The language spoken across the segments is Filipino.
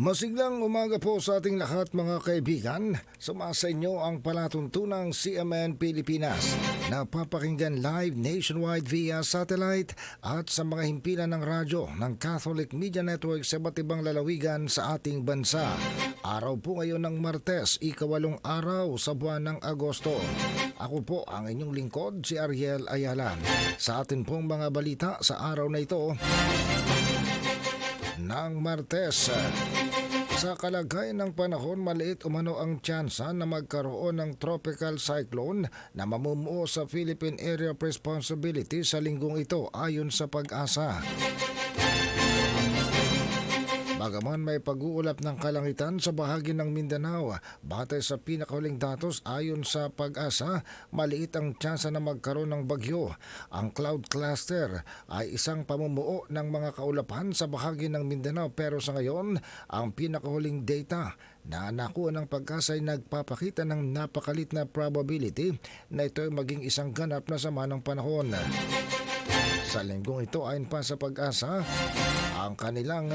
Masiglang umaga po sa ating lahat mga kaibigan. Sumasa inyo ang palatuntunang CMN Pilipinas. Napapakinggan live nationwide via satellite at sa mga himpilan ng radyo ng Catholic Media Network sa iba't ibang lalawigan sa ating bansa. Araw po ngayon ng Martes, ikawalong araw sa buwan ng Agosto. Ako po ang inyong lingkod, si Ariel Ayala. Sa atin pong mga balita sa araw na ito, ng Martes. Sa kalagayan ng panahon, maliit umano ang tsansa na magkaroon ng tropical cyclone na mamumuo sa Philippine Area of Responsibility sa linggong ito ayon sa pag-asa. Bagaman may pag-uulap ng kalangitan sa bahagi ng Mindanao, batay sa pinakahuling datos ayon sa pag-asa, maliit ang tsansa na magkaroon ng bagyo. Ang cloud cluster ay isang pamumuo ng mga kaulapan sa bahagi ng Mindanao pero sa ngayon, ang pinakahuling data na nakuha ng pag-asa ay nagpapakita ng napakalit na probability na ito ay maging isang ganap na sama ng panahon. Sa linggong ito ayon pa sa pag-asa, ang kanilang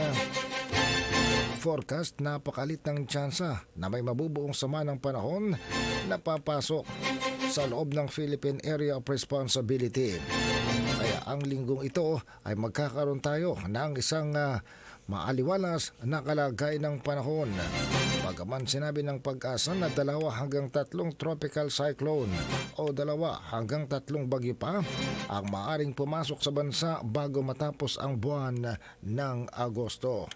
forecast napakalit ng tsansa na may mabubuong sama ng panahon na papasok sa loob ng Philippine Area of Responsibility. Kaya ang linggong ito ay magkakaroon tayo ng isang ah, maaliwalas na kalagay ng panahon. Bagaman sinabi ng pag-asa na dalawa hanggang tatlong tropical cyclone o dalawa hanggang tatlong bagyo pa ang maaring pumasok sa bansa bago matapos ang buwan ng Agosto.